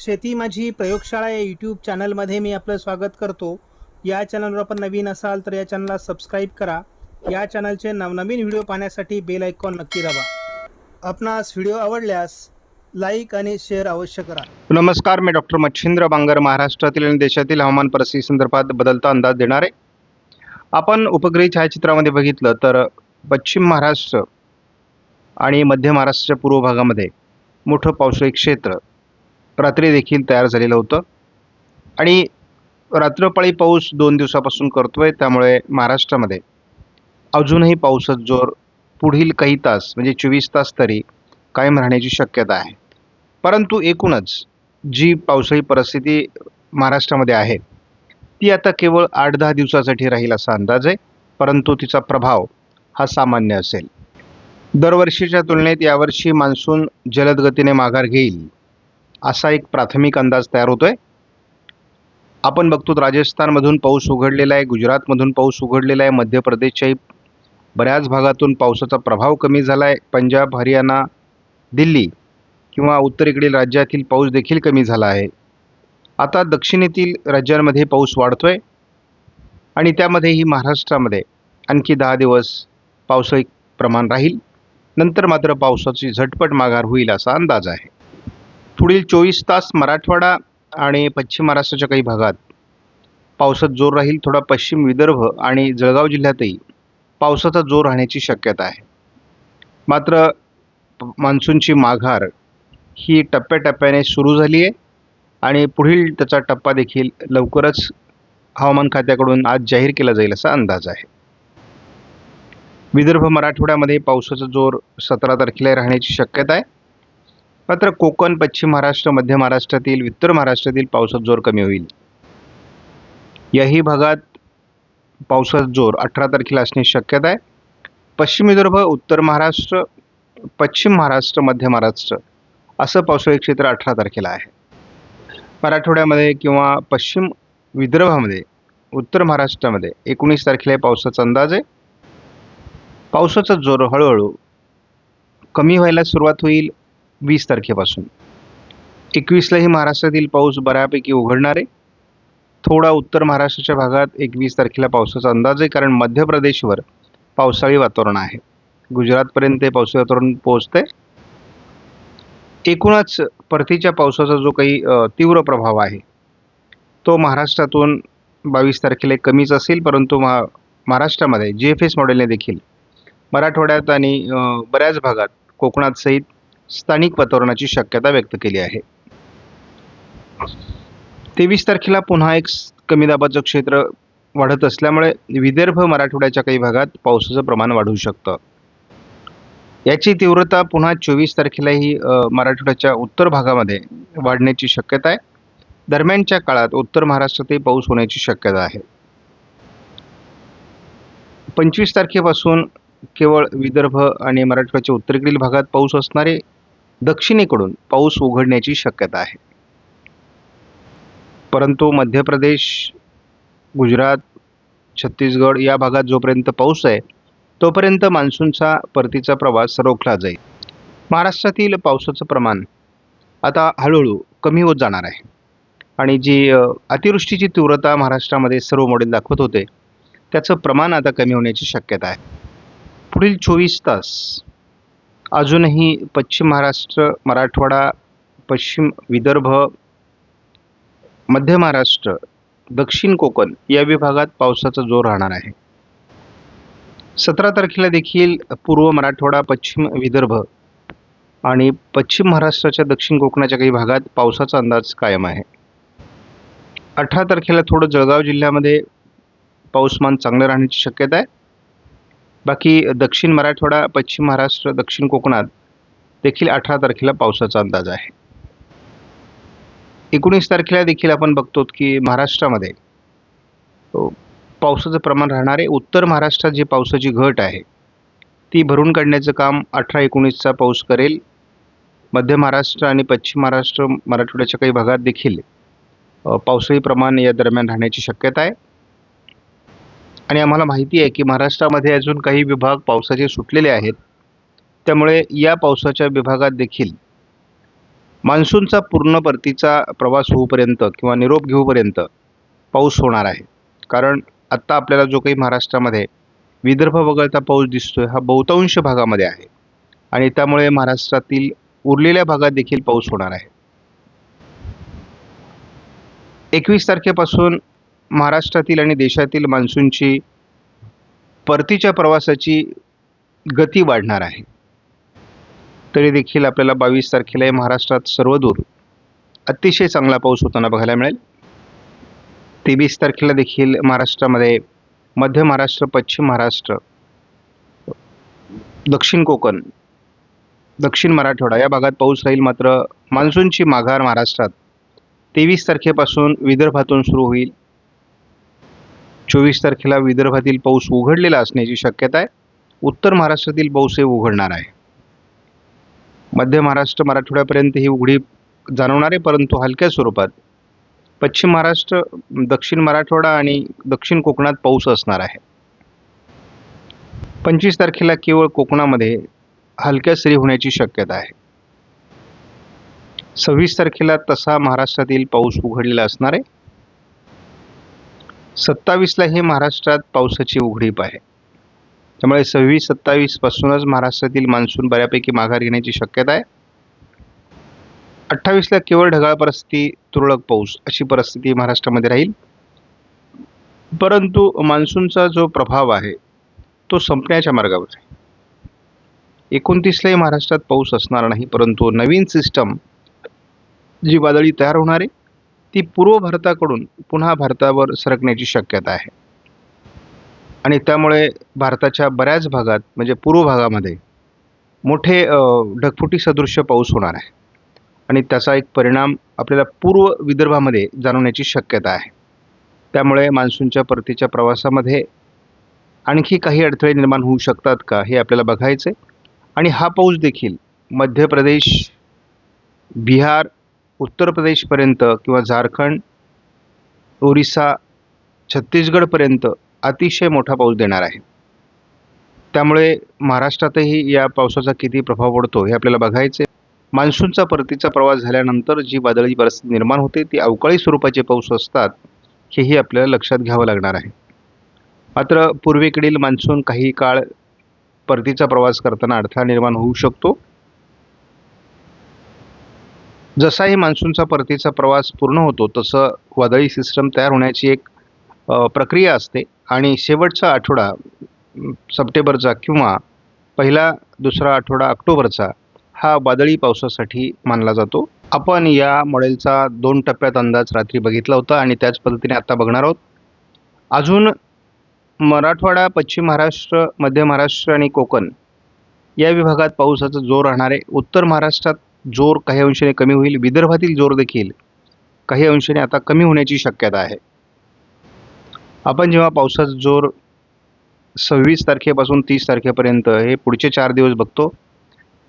शेती माझी प्रयोगशाळा या यूट्यूब चॅनलमध्ये मी आपलं स्वागत करतो. या चॅनलवर आपण नवीन असाल तर या चॅनलला सबस्क्राईब करा. या चॅनलचे नवनवीन व्हिडिओ पाहण्यासाठी बेल आयकॉन नक्की दाबा. आपणास व्हिडिओ आवडल्यास लाईक आणि शेअर अवश्य करा. नमस्कार मी डॉक्टर मच्छिंद्र बांगर महाराष्ट्रातील आणि देशातील हवामान परिस्थिती संदर्भात बदलता अंदाज देणार. आहे आपण उपग्रही छायाचित्रामध्ये बघितलं तर पश्चिम महाराष्ट्र आणि मध्य महाराष्ट्राच्या पूर्व भागामध्ये मोठं पावसाळी क्षेत्र रात्री देखील तयार झालेलं होतं. आणि रात्रपाळी पाऊस दोन दिवसापासून करतोय त्यामुळे महाराष्ट्रामध्ये अजूनही पावसात जोर पुढील काही तास म्हणजे चोवीस तास तरी कायम राहण्याची शक्यता आहे. परंतु एकूणच जी पावसाळी परिस्थिती महाराष्ट्रामध्ये आहे ती आता केवळ आठ दहा दिवसासाठी राहील असा अंदाज आहे परंतु तिचा प्रभाव हा सामान्य असेल. दरवर्षीच्या तुलनेत यावर्षी मान्सून जलद गतीने माघार घेईल. असा एक प्राथमिक अंदाज तयार होतोय. आपण बघतो राजस्थानमधून पाऊस उघडलेला आहे गुजरातमधून पाऊस उघडलेला आहे मध्य प्रदेशच्याही बऱ्याच भागातून पावसाचा प्रभाव कमी झाला आहे पंजाब हरियाणा दिल्ली किंवा उत्तरेकडील राज्यातील पाऊस देखील कमी झाला आहे. आता दक्षिणेतील राज्यांमध्ये पाऊस वाढतोय आणि त्यामध्येही महाराष्ट्रामध्ये आणखी दहा दिवस पावसाळी प्रमाण राहील. नंतर मात्र पावसाची झटपट माघार होईल असा अंदाज आहे. पुढील चोवीस तास मराठवाडा आणि पश्चिम महाराष्ट्राच्या काही भागात पावसात जोर राहील थोडा पश्चिम विदर्भ आणि जळगाव जिल्ह्यातही पावसाचा जोर राहण्याची शक्यता आहे. मात्र मान्सूनची माघार ही टप्प्याटप्प्याने सुरू झाली आहे आणि पुढील त्याचा टप्पा देखील लवकरच हवामान खात्याकडून आज जाहीर केला जाईल असा अंदाज आहे. विदर्भ मराठवाड्यामध्ये पावसाचा जोर सतरा तारखेला राहण्याची शक्यता आहे. मात्र कोकण पश्चिम महाराष्ट्र मध्य महाराष्ट्रातील उत्तर महाराष्ट्रातील पावसात जोर कमी होईल. याही भागात पावसाचा जोर. अठरा तारखेला असण्याची शक्यता आहे. पश्चिम विदर्भ उत्तर महाराष्ट्र पश्चिम महाराष्ट्र मध्य महाराष्ट्र असं पावसाळी क्षेत्र अठरा तारखेला आहे. मराठवाड्यामध्ये किंवा पश्चिम विदर्भामध्ये उत्तर महाराष्ट्रामध्ये एकोणीस तारखेला पावसाचा अंदाज आहे. पावसाचा जोर हळूहळू कमी व्हायला सुरुवात होईल. वीस तारखेपासून. एकवीसलाही महाराष्ट्रातील पाऊस बऱ्यापैकी उघडणार आहे. थोडा उत्तर महाराष्ट्राच्या भागात एकवीस तारखेला पावसाचा अंदाज आहे कारण मध्य प्रदेशवर पावसाळी वातावरण आहे. गुजरातपर्यंत ते पावसाळी वातावरण पोहोचते एकूणच परतीच्या पावसाचा जो काही तीव्र प्रभाव आहे तो महाराष्ट्रातून बावीस तारखेला कमीच असेल परंतु महा महाराष्ट्रामध्ये जी एफ एस मॉडेलने देखील मराठवाड्यात आणि बऱ्याच भागात कोकणात सहित स्थानिक वातावरणाची शक्यता व्यक्त केली आहे. तेवीस तारखेला पुन्हा एक कमी दाबाचं क्षेत्र वाढत असल्यामुळे विदर्भ मराठवाड्याच्या काही भागात पावसाचं प्रमाण वाढू शकतं. याची तीव्रता पुन्हा चोवीस तारखेलाही मराठवाड्याच्या उत्तर भागामध्ये वाढण्याची शक्यता आहे. दरम्यानच्या काळात उत्तर महाराष्ट्रातही पाऊस होण्याची शक्यता आहे. पंचवीस तारखेपासून केवळ विदर्भ आणि मराठवाड्याच्या उत्तरेकडील भागात पाऊस असणारे दक्षिणेकडून पाऊस उघडण्याची शक्यता आहे. परंतु मध्य प्रदेश गुजरात छत्तीसगड या भागात जोपर्यंत पाऊस आहे तोपर्यंत मान्सूनचा परतीचा प्रवास रोखला जाईल. महाराष्ट्रातील पावसाचं प्रमाण आता हळूहळू कमी होत जाणार आहे. आणि जी अतिवृष्टीची तीव्रता महाराष्ट्रामध्ये सर्व मॉडेल दाखवत होते त्याचं प्रमाण आता कमी होण्याची शक्यता आहे. पुढील चोवीस तास अजूनही पश्चिम महाराष्ट्र मराठवाडा पश्चिम विदर्भ मध्य महाराष्ट्र दक्षिण कोकण या विभागात पावसाचा जोर राहणार आहे. सतरा तारखेला देखील पूर्व मराठवाडा पश्चिम विदर्भ आणि पश्चिम महाराष्ट्राच्या दक्षिण कोकणाच्या काही भागात पावसाचा अंदाज कायम आहे. अठरा तारखेला थोडं जळगाव जिल्ह्यामध्ये पाऊसमान चांगलं राहण्याची शक्यता आहे. बाकी दक्षिण मराठवाडा पश्चिम महाराष्ट्र दक्षिण कोकणात देखील अठरा तारखेला पावसाचा अंदाज आहे. एकोणीस तारखेला देखील आपण बघतो की महाराष्ट्रामध्ये पावसाचं प्रमाण राहणार आहे उत्तर महाराष्ट्रात जी पावसाची घट आहे ती भरून काढण्याचं काम अठरा एकोणीसचा पाऊस करेल. मध्य महाराष्ट्र आणि पश्चिम महाराष्ट्र मराठवाड्याच्या काही भागात देखील पावसाळी प्रमाण या दरम्यान राहण्याची शक्यता आहे. आणि आम्हाला माहिती आहे की महाराष्ट्रामध्ये अजून काही विभाग पावसाचे सुटलेले आहेत. त्यामुळे या पावसाच्या विभागात देखील मान्सूनचा पूर्ण परतीचा प्रवास होऊपर्यंत किंवा निरोप घेऊपर्यंत पाऊस होणार आहे. कारण आत्ता आपल्याला जो काही महाराष्ट्रामध्ये विदर्भ वगळता पाऊस दिसतोय हा बहुतांश भागामध्ये आहे. आणि त्यामुळे महाराष्ट्रातील उरलेल्या भागात देखील पाऊस होणार आहे. एकवीस तारखेपासून महाराष्ट्रातील आणि देशातील मान्सूनची परतीच्या प्रवासाची गती वाढणार आहे. तरी देखील आपल्याला बावीस तारखेला महाराष्ट्रात सर्वदूर अतिशय चांगला पाऊस होताना बघायला मिळेल. तेवीस तारखेला देखील महाराष्ट्रामध्ये मध्य महाराष्ट्र पश्चिम महाराष्ट्र दक्षिण कोकण दक्षिण मराठवाडा या भागात पाऊस राहील मात्र मान्सूनची माघार महाराष्ट्रात. तेवीस तारखेपासून विदर्भातून सुरू होईल. चोवीस तारखेला विदर्भातील पाऊस उघडलेला असण्याची शक्यता आहे. उत्तर महाराष्ट्रातील पाऊस हे उघडणार आहे. मध्य महाराष्ट्र मराठवाड्यापर्यंत ही उघडी जाणवणार आहे परंतु हलक्या स्वरूपात. पश्चिम महाराष्ट्र दक्षिण मराठवाडा आणि दक्षिण कोकणात पाऊस असणार आहे. पंचवीस तारखेला केवळ कोकणामध्ये हलक्या सरी होण्याची शक्यता आहे. सव्वीस तारखेला तसा महाराष्ट्रातील पाऊस उघडलेला असणार आहे. सत्तावीसला हे महाराष्ट्रात पावसाची उघडीप आहे. त्यामुळे सव्वीस सत्तावीसपासूनच महाराष्ट्रातील मान्सून बऱ्यापैकी माघार घेण्याची शक्यता आहे. अठ्ठावीसला केवळ ढगाळ परिस्थिती तुरळक पाऊस अशी परिस्थिती महाराष्ट्रामध्ये राहील. परंतु मान्सूनचा जो प्रभाव आहे तो संपण्याच्या मार्गावर आहे. एकोणतीसलाही महाराष्ट्रात पाऊस असणार नाही परंतु नवीन सिस्टम जी वादळी तयार होणार आहे ती पूर्व भारताकडून पुन्हा भारतावर सरकण्याची शक्यता आहे. आणि त्यामुळे भारताच्या बऱ्याच भागात म्हणजे पूर्व भागामध्ये मोठे ढगफुटी सदृश्य पाऊस होणार आहे. आणि त्याचा एक परिणाम आपल्याला पूर्व विदर्भामध्ये जाणवण्याची शक्यता आहे. त्यामुळे मान्सूनच्या परतीच्या प्रवासामध्ये आणखी काही अडथळे निर्माण होऊ शकतात का हे आपल्याला बघायचं आहे आणि हा पाऊस देखील मध्य प्रदेश बिहार उत्तर प्रदेशपर्यंत किंवा झारखंड ओरिसा छत्तीसगडपर्यंत अतिशय मोठा पाऊस देणार आहे. त्यामुळे महाराष्ट्रातही या पावसाचा किती प्रभाव पडतो हे आपल्याला बघायचे मान्सूनचा परतीचा प्रवास झाल्यानंतर जी वादळी परिस्थिती निर्माण होते ती अवकाळी स्वरूपाचे पाऊस असतात हेही आपल्याला लक्षात घ्यावं लागणार आहे. मात्र पूर्वेकडील मान्सून काही काळ परतीचा प्रवास करताना अडथळा निर्माण होऊ शकतो. जसाही मान्सूनचा परतीचा प्रवास पूर्ण होतो तसं वादळी सिस्टम तयार होण्याची एक प्रक्रिया असते. आणि शेवटचा आठवडा सप्टेंबरचा किंवा पहिला दुसरा आठवडा ऑक्टोबरचा हा वादळी पावसासाठी मानला जातो. आपण या मॉडेलचा दोन टप्प्यात अंदाज रात्री बघितला होता आणि त्याच पद्धतीने आता बघणार आहोत. अजून मराठवाडा पश्चिम महाराष्ट्र मध्य महाराष्ट्र आणि कोकण या विभागात पावसाचा जोर राहणार आहे उत्तर महाराष्ट्रात जोर काही अंशाने कमी होईल विदर्भातील जोर देखील काही अंशाने आता कमी होण्याची शक्यता आहे. आपण जेव्हा पावसाचा जोर सव्वीस तारखेपासून तीस तारखेपर्यंत हे पुढचे चार दिवस बघतो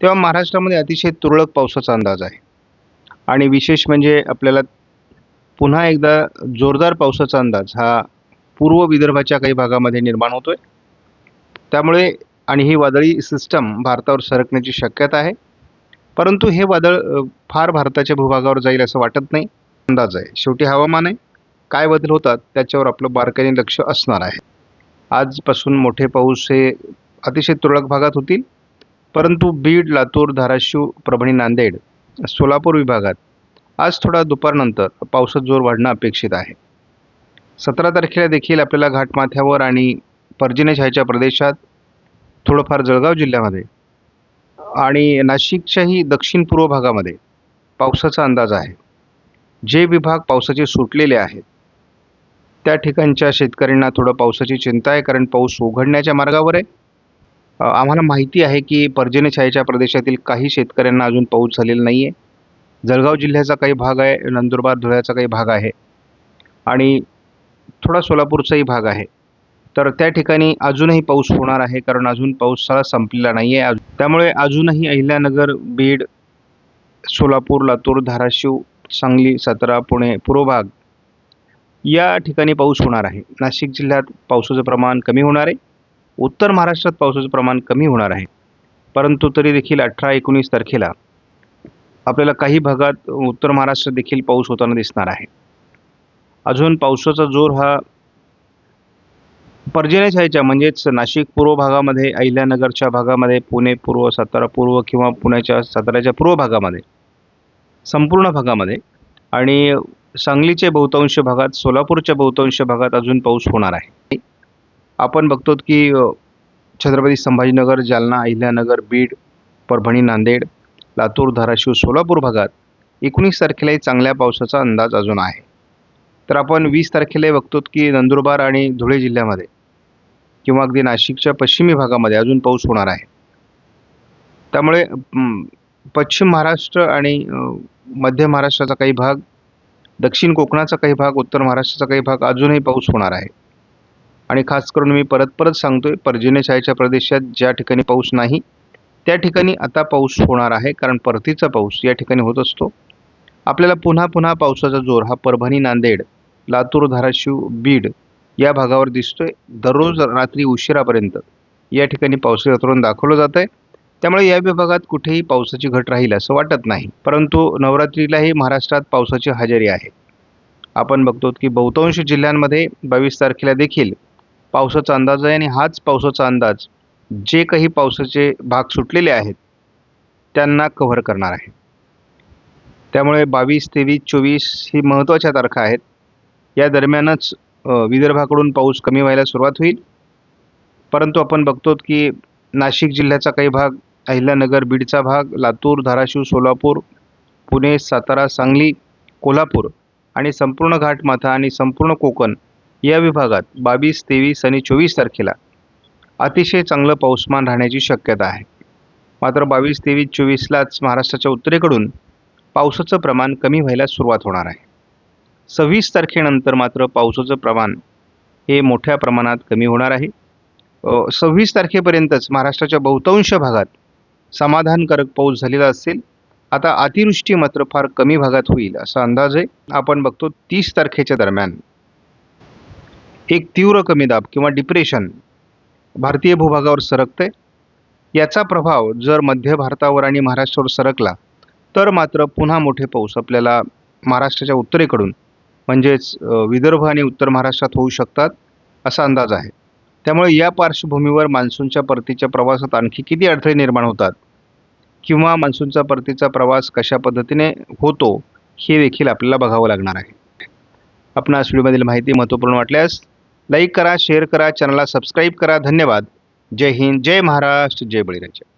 तेव्हा महाराष्ट्रामध्ये अतिशय तुरळक पावसाचा अंदाज आहे. आणि विशेष म्हणजे आपल्याला पुन्हा एकदा जोरदार पावसाचा अंदाज हा पूर्व विदर्भाच्या काही भागामध्ये निर्माण होतोय. त्यामुळे आणि ही वादळी सिस्टम भारतावर सरकण्याची शक्यता आहे. परंतु हे वादळ फार भारताच्या भूभागावर जाईल असं वाटत नाही. अंदाज आहे. शेवटी हवामान आहे. काय बदल होतात त्याच्यावर आपलं बारकाईने लक्ष असणार आहे. आजपासून मोठे पाऊस हे अतिशय तुरळक भागात होतील. परंतु बीड लातूर धाराशिव परभणी नांदेड सोलापूर विभागात आज थोडा दुपारनंतर पावसात जोर वाढणं अपेक्षित आहे. सतरा तारखेला देखील आपल्याला घाटमाथ्यावर आणि पर्जन्यछायेच्या प्रदेशात थोडंफार जळगाव जिल्ह्यामध्ये आणि नाशिकच्याही दक्षिण पूर्व भागामध्ये पावसाचा अंदाज आहे. जे विभाग पावसाचे सुटलेले आहेत त्या ठिकाणच्या शेतकऱ्यांना थोडं पावसाची चिंता आहे कारण पाऊस उघडण्याच्या मार्गावर आहे. आम्हाला माहिती आहे की पर्जन्यछायेच्या प्रदेशातील काही शेतकऱ्यांना अजून पाऊस झालेला नाही आहे जळगाव जिल्ह्याचा काही भाग आहे नंदुरबार धुळ्याचा काही भाग आहे. आणि थोडा सोलापूरचाही भाग आहे. तर त्या ठिकाणी अजूनही पाऊस होणार आहे कारण अजून पावसाळा संपलेला नाही आहे त्यामुळे अजूनही अहिल्यानगर बीड सोलापूर लातूर धाराशिव सांगली सातारा पुणे पूर्व भाग या ठिकाणी पाऊस होणार आहे. नाशिक जिल्ह्यात पावसाचं प्रमाण कमी होणार आहे. उत्तर महाराष्ट्रात पावसाचं प्रमाण कमी होणार आहे. परंतु तरी देखील अठरा एकोणीस तारखेला आपल्याला काही भागात उत्तर महाराष्ट्रात देखील पाऊस होताना दिसणार आहे. अजून पावसाचा जोर हा पर्जन्यछायेच्या म्हणजेच नाशिक पूर्व भागामध्ये अहिल्यानगरच्या भागामध्ये पुणे पूर्व सातारा पूर्व किंवा पुण्याच्या साताऱ्याच्या पूर्व भागामध्ये संपूर्ण भागामध्ये आणि सांगलीचे बहुतांश भागात सोलापूरच्या बहुतांश भागात अजून पाऊस होणार आहे. आपण बघतो की छत्रपती संभाजीनगर जालना अहिल्यानगर बीड परभणी नांदेड लातूर धाराशिव सोलापूर भागात एकोणीस तारखेलाही चांगल्या पावसाचा अंदाज अजून आहे. तर आपण वीस तारखेला बघतो की नंदुरबार आणि धुळे जिल्ह्यामध्ये किंवा अगदी नाशिकच्या पश्चिमी भागामध्ये अजून पाऊस होणार आहे. त्यामुळे पश्चिम महाराष्ट्र आणि मध्य महाराष्ट्राचा काही भाग दक्षिण कोकणाचा काही भाग उत्तर महाराष्ट्राचा काही भाग अजूनही पाऊस होणार आहे. आणि खास करून मी परत परत सांगतोय पर्जन्यछायेच्या प्रदेशात ज्या ठिकाणी पाऊस नाही त्या ठिकाणी आता पाऊस होणार आहे कारण परतीचा पाऊस या ठिकाणी होत असतो. आपल्याला पुन्हा पुन्हा पावसाचा जोर हा परभणी नांदेड लातूर धाराशिव बीड या भागावर दिसतोय. दररोज रात्री उशिरापर्यंत या ठिकाणी पावसाचं वातावरण दाखवलं जात आहे त्यामुळे या विभागात कुठेही पावसाची घट राहील असं वाटत नाही. परंतु नवरात्रीलाही महाराष्ट्रात पावसाची हजेरी आहे. आपण बघतो की बहुतांश जिल्ह्यांमध्ये बावीस तारखेला देखील पावसाचा अंदाज आहे आणि हाच पावसाचा अंदाज जे काही पावसाचे भाग सुटलेले आहेत त्यांना कव्हर करणार आहे. त्यामुळे बावीस तेवीस चोवीस ही महत्त्वाच्या तारखा आहेत. या दरम्यानच विदर्भाकडून पाऊस कमी व्हायला सुरुवात होईल. परंतु आपण बघतो की नाशिक जिल्ह्याचा काही भाग अहिल्यानगर बीडचा भाग लातूर धाराशिव सोलापूर पुणे सातारा सांगली कोल्हापूर आणि संपूर्ण घाटमाथा आणि संपूर्ण कोकण या विभागात बावीस तेवीस आणि चोवीस तारखेला अतिशय चांगलं पाऊसमान राहण्याची शक्यता आहे. मात्र बावीस तेवीस चोवीसलाच महाराष्ट्राच्या उत्तरेकडून पावसाचं प्रमाण कमी व्हायला सुरुवात होणार आहे. सव्वीस तारखेनंतर मात्र पावसाचं प्रमाण हे मोठ्या प्रमाणात कमी होणार आहे. सव्वीस तारखेपर्यंतच महाराष्ट्राच्या बहुतांश भागात समाधानकारक पाऊस झालेला असेल. आता अतिवृष्टी मात्र फार कमी भागात होईल असा अंदाज आहे. आपण बघतो तीस तारखेच्या दरम्यान एक तीव्र कमी दाब किंवा डिप्रेशन भारतीय भूभागावर सरकते याचा प्रभाव जर मध्य भारतावर आणि महाराष्ट्रावर सरकला तर मात्र पुन्हा मोठे पाऊस आपल्याला महाराष्ट्राच्या उत्तरेकडून म्हणजेच विदर्भ आणि उत्तर महाराष्ट्रात होऊ शकतात असा अंदाज आहे. त्यामुळे या पार्श्वभूमीवर मान्सूनच्या परतीच्या प्रवासात आणखी किती अडथळे निर्माण होतात? किंवा मान्सूनचा परतीचा प्रवास कशा पद्धतीने होतो? हे देखील आपल्याला बघावं लागणार आहे. आपणास व्हिडिओमधील माहिती महत्त्वपूर्ण वाटल्यास लाईक करा शेअर करा चॅनलला सबस्क्राईब करा. धन्यवाद. जय हिंद जय महाराष्ट्र जय बळीराजा.